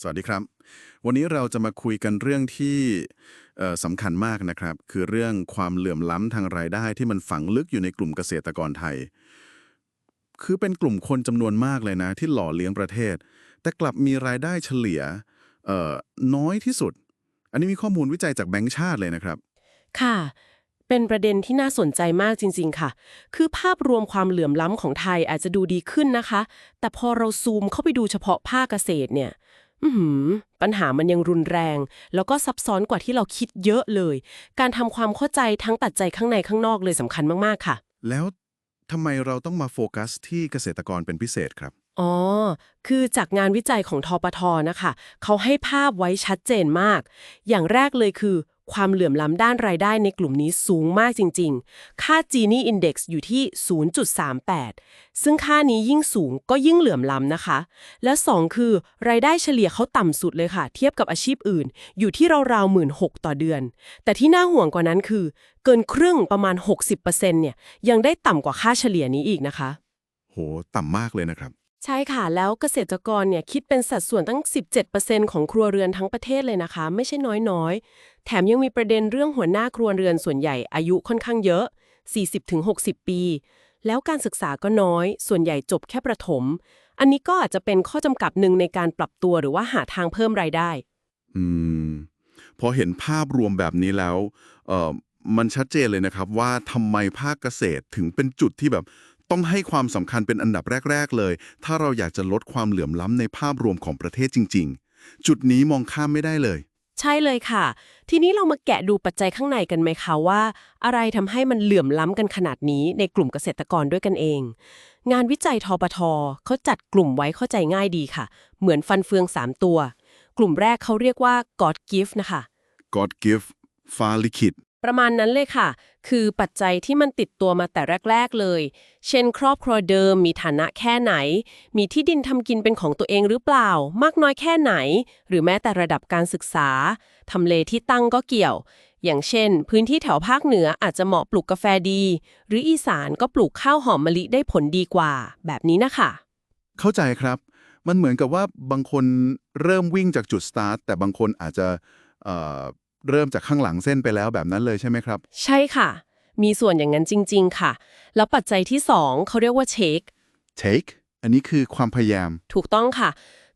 สวัสดีครับ วันนี้เราจะมาคุยกันเรื่องที่สำคัญมากนะครับ คือเรื่องความเหลื่อมล้ำทางรายได้ที่มันฝังลึกอยู่ในกลุ่มเกษตรกรไทย คือเป็นกลุ่มคนจำนวนมากเลยนะ ที่หล่อเลี้ยงประเทศ แต่กลับมีรายได้เฉลี่ยน้อยที่สุด อันนี้มีข้อมูลวิจัยจากแบงก์ชาติเลยนะครับ ค่ะ เป็นประเด็นที่น่าสนใจมากจริง ๆ ค่ะ คือภาพรวมความเหลื่อมล้ำของไทยอาจจะดูดีขึ้นนะคะ แต่พอเราซูมเข้าไปดูเฉพาะภาคเกษตรเนี่ย อือหือปัญหามันยังรุนแรง แล้วก็ซับซ้อนกว่าที่เราคิดเยอะเลย การทำความเข้าใจทั้งตัดใจข้างในข้างนอกเลยสำคัญมากๆค่ะ แล้วทำไมเราต้องมาโฟกัสที่เกษตรกรเป็นพิเศษครับ อ๋อ คือจากงานวิจัยของทปทนะคะ เขาให้ภาพไว้ชัดเจนมาก อย่างแรกเลยคือ ความเหลื่อมล้ำด้านรายได้ในกลุ่มนี้สูงมากจริง ๆ ค่า Gini Index อยู่ที่ 0.38 ซึ่งค่านี้ยิ่งสูงก็ยิ่งเหลื่อมล้ำนะคะ และ 2 คือ รายได้เฉลี่ยเขาต่ำสุดเลยค่ะ เทียบกับอาชีพอื่น อยู่ที่ราวๆหมื่นหต่อเดือน แต่ที่น่าห่วงกว่านั้นคือ เกินครึ่งประมาณ 60%เนี่ยยังได้ต่ำกว่าค่าเฉลี่ยนี้อีกนะคะ โห ต่ำมากเลยนะครับ ใช่ค่ะ แล้วเกษตรกรเนี่ยคิดเป็นสัดส่วนตั้ง 17%ของครัวเรือนทั้งประเทศเลยนะคะ ไม่ใช่น้อยๆ แถมยังมีประเด็นเรื่องหัวหน้าครัวเรือนส่วนใหญ่อายุค่อนข้างเยอะ 40-60 ปี แล้วการศึกษาก็น้อย ส่วนใหญ่จบแค่ประถม อันนี้ก็อาจจะเป็นข้อจำกัดหนึ่งในการปรับตัวหรือว่าหาทางเพิ่มรายได้ อืมพอเห็นภาพรวมแบบนี้แล้วเอ่อมันชัดเจนเลยนะครับว่าทำไมภาคเกษตรถึงเป็นจุดที่แบบ ต้องให้ความสำคัญเป็นอันดับแรก ๆ เลย ถ้าเราอยากจะลดความเหลื่อมล้ำในภาพรวมของประเทศจริง ๆ จุดนี้มองข้ามไม่ได้เลย ใช่เลยค่ะ ทีนี้เรามาแกะดูปัจจัยข้างในกันไหมคะว่า อะไรทำให้มันเหลื่อมล้ำกันขนาดนี้ในกลุ่มเกษตรกรด้วยกันเอง งานวิจัยทปทเขาจัดกลุ่มไว้เข้าใจง่ายดีค่ะ เหมือนฟันเฟือง 3 ตัว กลุ่มแรกเขาเรียกว่า God Gift นะคะ God give ฟ้าลิขิต ประมาณนั้นเลยค่ะ คือปัจจัยที่มันติดตัวมาแต่แรก ๆเลย เช่น ครอบครัวเดิมมีฐานะแค่ไหน มีที่ดินทำกินเป็นของตัวเองหรือเปล่า มากน้อยแค่ไหน หรือแม้แต่ระดับการศึกษาทำเลที่ตั้งก็เกี่ยว อย่างเช่น พื้นที่แถวภาคเหนืออาจจะเหมาะปลูกกาแฟดี หรืออีสานก็ปลูกข้าวหอมมะลิได้ผลดีกว่า แบบนี้นะคะ เข้าใจครับมันเหมือนกับว่าบางคนเริ่มวิ่งจากจุดสตาร์ทแต่บางคนอาจจะ เอ่อเริ่มจากข้างหลังเส้นไปแล้วแบบนั้นเลยใช่ไหมครับ ใช่ค่ะ มีส่วนอย่างนั้นจริง ๆ ค่ะ แล้วปัจจัยที่สองเขาเรียกว่าเช็ค take อันนี้คือความพยายาม ถูกต้องค่ะ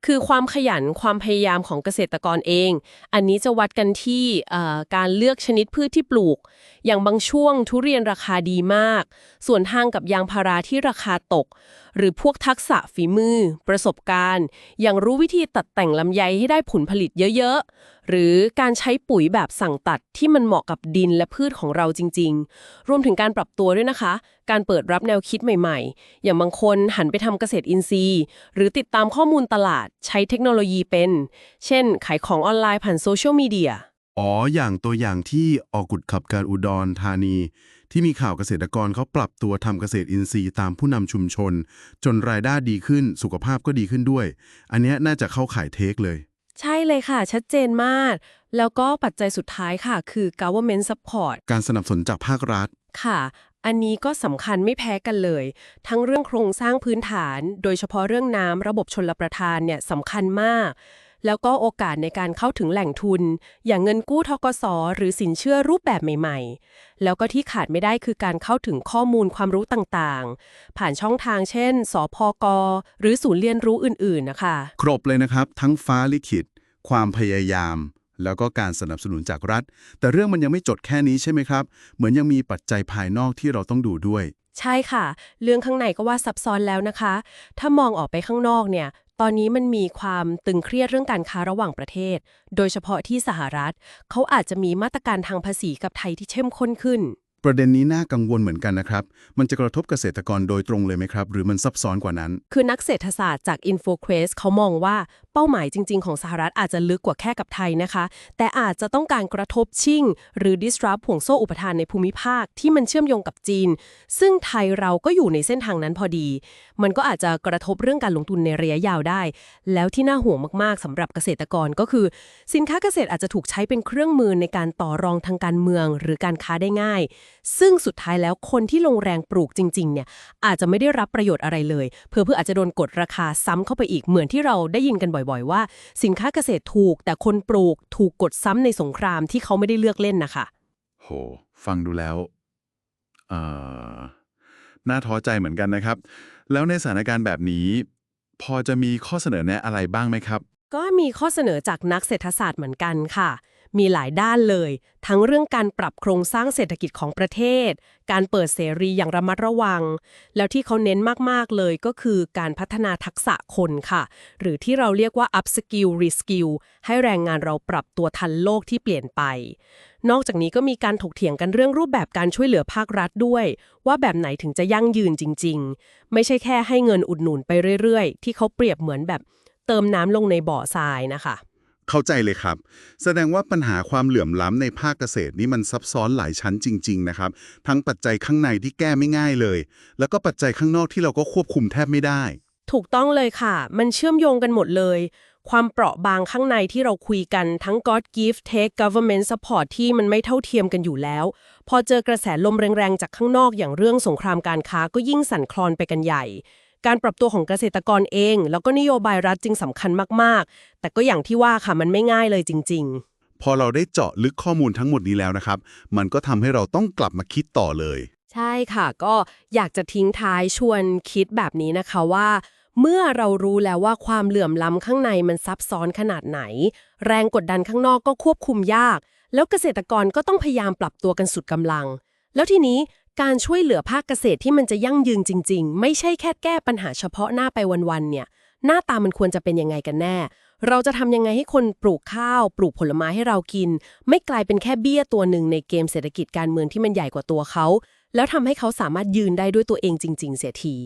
คือความขยันความพยายามของเกษตรกรเอง อันนี้จะวัดกันที่เอ่อการเลือกชนิดพืชที่ปลูก อย่างบางช่วงทุเรียนราคาดีมาก ส่วนทางกับยางพาราที่ราคาตก หรือพวกทักษะฝีมือ ประสบการณ์ อย่างรู้วิธีตัดแต่งลำไยให้ได้ผลผลิตเยอะๆ หรือการใช้ปุ๋ยแบบสั่งตัดที่มันเหมาะกับดินและพืชของเราจริง ๆ รวมถึงการปรับตัวด้วยนะคะ การเปิดรับแนวคิดใหม่ ๆ อย่างบางคนหันไปทำเกษตรอินทรีย์ หรือติดตามข้อมูลตลาดใช้เทคโนโลยีเป็น เช่น ขายของออนไลน์ผ่านโซเชียลมีเดียอ๋อ อย่างตัวอย่างที่ออกุดขับการอุดรธานี ที่มีข่าวเกษตรกรเขาปรับตัวทำเกษตรอินทรีย์ตามผู้นำชุมชน จนรายได้ดีขึ้นสุขภาพก็ดีขึ้นด้วย อันนี้น่าจะเข้าขายเทคเลย ใช่เลยค่ะ ชัดเจนมาก แล้วก็ปัจจัยสุดท้ายค่ะ คือ government support การสนับสนุนจากภาครัฐ ค่ะ อันนี้ก็สำคัญไม่แพ้กันเลย ทั้งเรื่องโครงสร้างพื้นฐาน โดยเฉพาะเรื่องน้ำระบบชลประทานเนี่ยสำคัญมาก แล้วก็โอกาสในการเข้าถึงแหล่งทุน อย่างเงินกู้ทกสหรือสินเชื่อรูปแบบใหม่ ๆ แล้วก็ที่ขาดไม่ได้คือการเข้าถึงข้อมูลความรู้ต่างๆ ผ่านช่องทางเช่น สพก หรือศูนย์เรียนรู้อื่นๆนะคะ ครบเลยนะครับ ทั้งฟ้าลิขิต ความพยายาม แล้วก็การสนับสนุนจากรัฐ แต่เรื่องมันยังไม่จดแค่นี้ใช่ไหมครับ เหมือนยังมีปัจจัยภายนอกที่เราต้องดูด้วยใช่ค่ะ เรื่องข้างในก็ว่าซับซ้อนแล้วนะคะ ถ้ามองออกไปข้างนอกเนี่ย ตอนนี้มันมีความตึงเครียดเรื่องการค้าระหว่างประเทศ โดยเฉพาะที่สหรัฐ เขาอาจจะมีมาตรการทางภาษีกับไทยที่เข้มข้นขึ้น ประเด็นนี้น่ากังวลเหมือนกันนะครับ มันจะกระทบเกษตรกรโดยตรงเลยไหมครับ หรือมันซับซ้อนกว่านั้น คือนักเศรษฐศาสตร์จาก InfoQuest เขามองว่าเป้าหมายจริง ๆ ของสหรัฐอาจจะลึกกว่าแค่กับไทยนะคะ แต่อาจจะต้องการกระทบชิ่ง หรือ disrupt ห่วงโซ่อุปทานในภูมิภาคที่มันเชื่อมโยงกับจีน ซึ่งไทยเราก็อยู่ในเส้นทางนั้นพอดี มันก็อาจจะกระทบเรื่องการลงทุนในระยะยาวได้ แล้วที่น่าห่วงมากๆสำหรับเกษตรกรก็คือ สินค้าเกษตรอาจจะถูกใช้เป็นเครื่องมือในการต่อรองทางการเมือง หรือการค้าได้ง่ายซึ่งสุดท้ายแล้วคนที่ลงแรงปลูกจริงๆเนี่ยอาจจะไม่ได้รับประโยชน์อะไรเลย เพื่อเพื่ออาจจะโดนกดราคาซ้ำเข้าไปอีกเหมือนที่เราได้ยินกันบ่อยๆ ว่า สินค้าเกษตรถูก แต่คนปลูกถูกกดซ้ำในสงครามที่เขาไม่ได้เลือกเล่นนะคะโห ฟังดูแล้วเอ่อน่าท้อใจเหมือนกันนะครับ แล้วในสถานการณ์แบบนี้ พอจะมีข้อเสนอแนะอะไรบ้างไหมครับ ก็มีข้อเสนอจากนักเศรษฐศาสตร์เหมือนกันค่ะ มีหลายด้านเลย ทั้งเรื่องการปรับโครงสร้างเศรษฐกิจของประเทศ การเปิดเสรีอย่างระมัดระวัง แล้วที่เขาเน้นมาก ๆ เลยก็คือการพัฒนาทักษะคนค่ะ หรือที่เราเรียกว่า upskill reskill ให้แรงงานเราปรับตัวทันโลกที่เปลี่ยนไป นอกจากนี้ก็มีการถกเถียงกันเรื่องรูปแบบการช่วยเหลือภาครัฐด้วย ว่าแบบไหนถึงจะยั่งยืนจริง ๆ ไม่ใช่แค่ให้เงินอุดหนุนไปเรื่อย ๆ ที่เขาเปรียบเหมือนแบบเติมน้ำลงในบ่อทรายนะคะ เข้าใจเลยครับ แสดงว่าปัญหาความเหลื่อมล้ำในภาคเกษตรนี่มันซับซ้อนหลายชั้นจริง ๆ นะครับ ทั้งปัจจัยข้างในที่แก้ไม่ง่ายเลย แล้วก็ปัจจัยข้างนอกที่เราก็ควบคุมแทบไม่ได้ ถูกต้องเลยค่ะ มันเชื่อมโยงกันหมดเลย ความเปราะบางข้างในที่เราคุยกันทั้ง God give take government support ที่มันไม่เท่าเทียมกันอยู่แล้ว พอเจอกระแสลมแรงๆจากข้างนอกอย่างเรื่องสงครามการค้าก็ยิ่งสั่นคลอนไปกันใหญ่ การปรับตัวของเกษตรกรเอง แล้วก็นโยบายรัฐจึงสำคัญมากๆ แต่ก็อย่างที่ว่าค่ะมันไม่ง่ายเลยจริง ๆ พอเราได้เจาะลึกข้อมูลทั้งหมดนี้แล้วนะครับ มันก็ทำให้เราต้องกลับมาคิดต่อเลย ใช่ค่ะ ก็อยากจะทิ้งท้ายชวนคิดแบบนี้นะคะว่าเมื่อเรารู้แล้วว่าความเหลื่อมล้ำข้างในมันซับซ้อนขนาดไหน แรงกดดันข้างนอกก็ควบคุมยาก แล้วเกษตรกรก็ต้องพยายามปรับตัวกันสุดกำลัง แล้วทีนี้ การช่วยเหลือภาคเกษตรที่มันจะยั่งยืนจริง ๆ ไม่ใช่แค่แก้ปัญหาเฉพาะหน้าไปวันๆเนี่ย หน้าตามันควรจะเป็นยังไงกันแน่ เราจะทำยังไงให้คนปลูกข้าว ปลูกผลไม้ให้เรากิน ไม่กลายเป็นแค่เบี้ยตัวหนึ่งในเกมเศรษฐกิจการเมืองที่มันใหญ่กว่าตัวเขา แล้วทำให้เขาสามารถยืนได้ด้วยตัวเองจริง ๆ เสียที